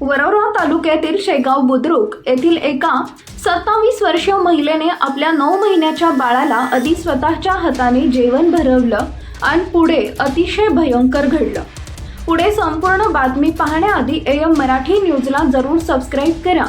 वरोरा तालुक्यातील शेगाव बुद्रुक येथील एका सत्तावीस वर्षीय महिलेने आपल्या नऊ महिन्याच्या बाळाला आधी स्वतःच्या हाताने जेवण भरवलं आणि पुढे अतिशय भयंकर घडलं. पुढे संपूर्ण बातमी पाहण्याआधी एम मराठी न्यूजला जरूर सबस्क्राईब करा.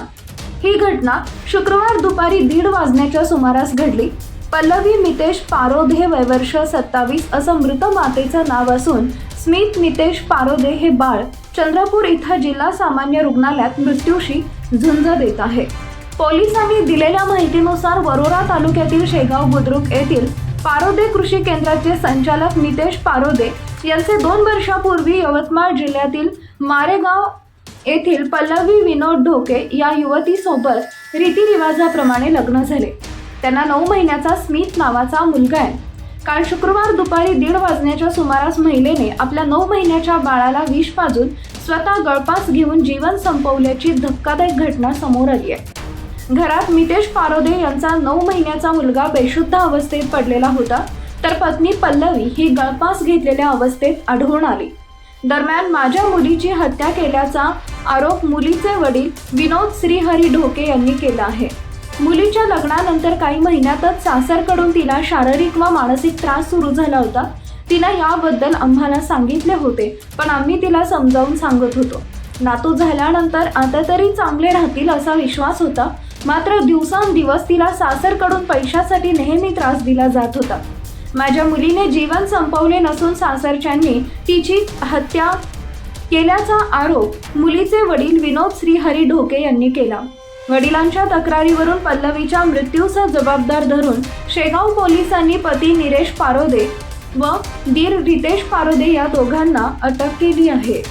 ही घटना शुक्रवार दुपारी दीड वाजण्याच्या सुमारास घडली. पल्लवी मितेश पारोधे वयवर्ष सत्तावीस असं मृत मातेचं नाव असून स्मित मितेश पारोदे हे बाळ चंद्रपूर इथं जिल्हा सामान्य रुग्णालयात मृत्यूशी झुंज देत आहे. पोलिसांनी दिलेल्या माहितीनुसार वरोरा तालुक्यातील शेगाव बुद्रुक येथील पारोदे कृषी केंद्राचे संचालक नितेश पारोदे यांचे दोन वर्षापूर्वी यवतमाळ जिल्ह्यातील मारेगाव येथील पल्लवी विनोद ढोके या युवतीसोबत रीतिरिवाजाप्रमाणे लग्न झाले. त्यांना नऊ महिन्याचा स्मित नावाचा मुलगा आहे. काल शुक्रवार दुपारी दीड वाजण्याच्या सुमारास महिलेने आपल्या नऊ महिन्याच्या बाळाला विष पाजून स्वतः गळपास घेऊन जीवन संपवल्याची धक्कादायक घटना समोर आली आहे. घरात मितेश पारोदे यांचा नऊ महिन्याचा मुलगा बेशुद्ध अवस्थेत पडलेला होता तर पत्नी पल्लवी ही गळपास घेतलेल्या अवस्थेत आढळून आली. दरम्यान माझ्या मुलीची हत्या केल्याचा आरोप मुलीचे वडील विनोद श्रीहरी ढोके यांनी केला आहे. मुलीच्या लग्नानंतर काही महिन्यातच सासरकडून तिला शारीरिक व मानसिक त्रास सुरू झाला होता. तिला याबद्दल आम्हाला सांगितले होते पण आम्ही तिला समजावून सांगत होतो. नातू झाल्यानंतर आता तरी चांगले राहतील असा विश्वास होता. मात्र दिवसांदिवस तिला सासरकडून पैशासाठी नेहमी त्रास दिला जात होता. माझ्या मुलीने जीवन संपवले नसून सासरच्यांनी तिची हत्या केल्याचा आरोप मुलीचे वडील विनोद श्रीहरी ढोके यांनी केला. वडिलांच्या तक्रारीवरून पल्लवीच्या मृत्यूचा जबाबदार धरून शेगाव पोलिसांनी पती निरेश पारोदे व दीर रितेश पारोदे या दोघांना अटक केली आहे.